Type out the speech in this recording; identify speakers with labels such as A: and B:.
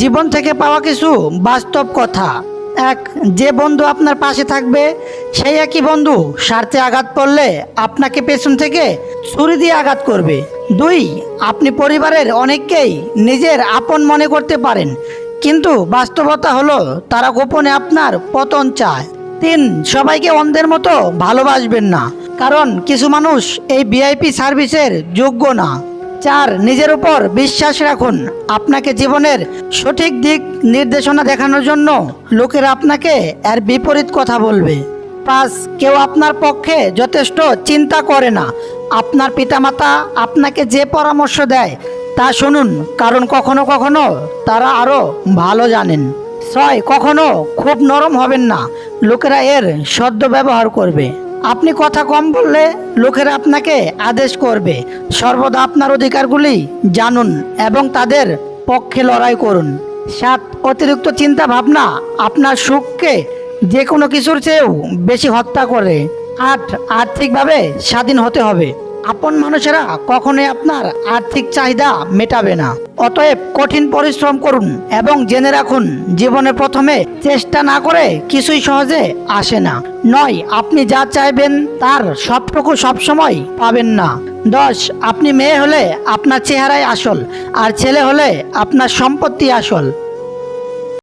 A: জীবন থেকে পাওয়া কিছু বাস্তব কথা। এক, যে বন্ধু আপনার পাশে থাকবে, সেই একই বন্ধু স্বার্থে আঘাত পড়লে আপনাকে পেছন থেকে ছুরি দিয়ে আঘাত করবে। দুই, আপনি পরিবারের অনেককেই নিজের আপন মনে করতে পারেন, কিন্তু বাস্তবতা হলো তারা গোপনে আপনার পতন চায়। তিন, সবাইকে অন্ধের মতো ভালোবাসবেন না, কারণ কিছু মানুষ এই ভিআইপি সার্ভিসের যোগ্য না। চার নিজের উপর বিশ্বাস রাখুন। আপনাকে জীবনের সঠিক দিক নির্দেশনা দেখানোর জন্য লোকেরা আপনাকে এর বিপরীত কথা বলবে। পাঁচ কেউ আপনার পক্ষে যথেষ্ট চিন্তা করে না। আপনার পিতামাতা আপনাকে যে পরামর্শ দেয় তা শুনুন, কারণ কখনো কখনো তারা আরও ভালো জানেন। ছয়, কখনো খুব নরম হবেন না। লোকেরা এর সদ্য ব্যবহার করবে। আপনি কথা কম বললে লোকেরা আপনাকে আদেশ করবে। সর্বদা আপনার অধিকারগুলি জানুন এবং তাদের পক্ষে লড়াই করুন। সাত, অতিরিক্ত চিন্তা ভাবনা আপনার সুখকে যে কোনো কিছুর চেয়েও বেশি হত্যা করে। আট, আর্থিকভাবে স্বাধীন হতে হবে। আপন মানুষেরা কখনোই আপনার আর্থিক চাহিদা মেটাবে না। অতএব কঠিন পরিশ্রম করুন এবং জেনে রাখুন, জীবনে প্রথমে চেষ্টা না করে কিছুই সহজে আসে না। নয়, আপনি যা চাইবেন তার সবটুকু সবসময় পাবেন না। দশ, আপনি মেয়ে হলে আপনার চেহারাই আসল, আর ছেলে হলে আপনার সম্পত্তি আসল।